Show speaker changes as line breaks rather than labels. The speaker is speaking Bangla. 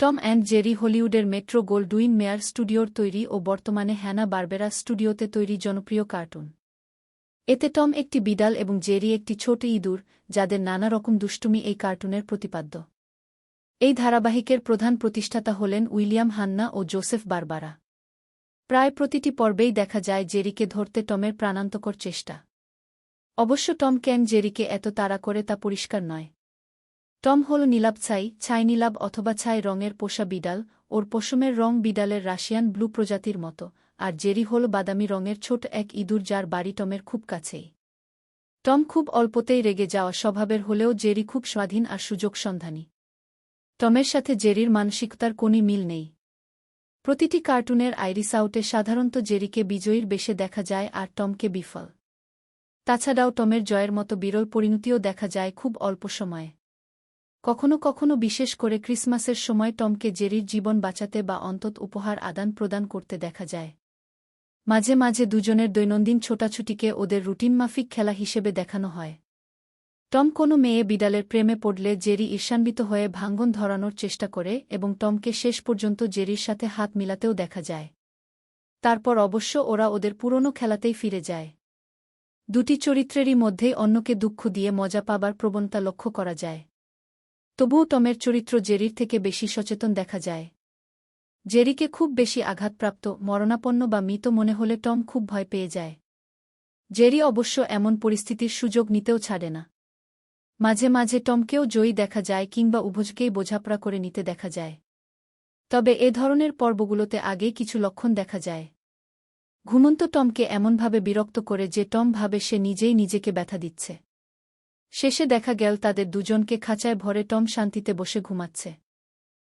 টম অ্যান্ড জেরি হলিউডের মেট্রো গোল্ডউইন মেয়ার স্টুডিওর তৈরি ও বর্তমানে হ্যানা বারবেরা স্টুডিওতে তৈরি জনপ্রিয় কার্টুন। এতে টম একটি বিড়াল এবং জেরি একটি ছোট ইঁদুর, যাদের নানা রকম দুষ্টুমি এই কার্টুনের প্রতিপাদ্য। এই ধারাবাহিকের প্রধান প্রতিষ্ঠাতা হলেন উইলিয়াম হান্না ও জোসেফ বারবারা। প্রায় প্রতিটি পর্বেই দেখা যায় জেরিকে ধরতে টমের প্রাণান্তকর চেষ্টা। অবশ্য টম কেন জেরিকে এত তাড়া করে তা পরিষ্কার নয়। টম হল নীলাব ছাই ছাই নীলাব অথবা ছাই রঙের পোষা বিড়াল, ওর পশমের রং বিড়ালের রাশিয়ান ব্লু প্রজাতির মতো, আর জেরি হল বাদামি রঙের ছোট এক ইঁদুর যার বাড়ি টমের খুব কাছেই। টম খুব অল্পতেই রেগে যাওয়া স্বভাবের হলেও জেরি খুব স্বাধীন আর সুযোগ সন্ধানী। টমের সাথে জেরির মানসিকতার কোনই মিল নেই। প্রতিটি কার্টুনের আইরিস আউটে সাধারণত জেরিকে বিজয়ীর বেশে দেখা যায় আর টমকে বিফল। তাছাড়াও টমের জয়ের মতো বিরল পরিণতিও দেখা যায় খুব অল্প সময়ে। কখনো কখনো বিশেষ করে ক্রিসমাসের সময় টমকে জেরির জীবন বাঁচাতে বা অন্তত উপহার আদান প্রদান করতে দেখা যায়। মাঝে মাঝে দুজনের দৈনন্দিন ছোটাছুটিকে ওদের রুটিনমাফিক খেলা হিসেবে দেখানো হয়। টম কোনো মেয়ে বিড়ালের প্রেমে পড়লে জেরি ঈর্ষান্বিত হয়ে ভাঙ্গন ধরানোর চেষ্টা করে এবং টমকে শেষ পর্যন্ত জেরির সাথে হাত মিলাতেও দেখা যায়। তারপর অবশ্য ওরা ওদের পুরনো খেলাতেই ফিরে যায়। দুটি চরিত্রেরই মধ্যেই অন্যকে দুঃখ দিয়ে মজা পাবার প্রবণতা লক্ষ্য করা যায়। তবুও টমের চরিত্র জেরির থেকে বেশি সচেতন দেখা যায়। জেরিকে খুব বেশি আঘাতপ্রাপ্ত, মরণাপন্ন বা মৃত মনে হলে টম খুব ভয় পেয়ে যায়। জেরি অবশ্য এমন পরিস্থিতির সুযোগ নিতেও ছাড়ে না। মাঝে মাঝে টমকেও জয়ী দেখা যায় কিংবা উভজকেই বোঝাপড়া করে নিতে দেখা যায়। তবে এ ধরনের পর্বগুলোতে আগেই কিছু লক্ষণ দেখা যায়। ঘুমন্ত টমকে এমনভাবে বিরক্ত করে যে টম ভাবে সে নিজেই নিজেকে ব্যথা দিচ্ছে। শেষে দেখা গেল তাদের দুজনকে খাঁচায় ভরে টম শান্তিতে বসে ঘুমাচ্ছে।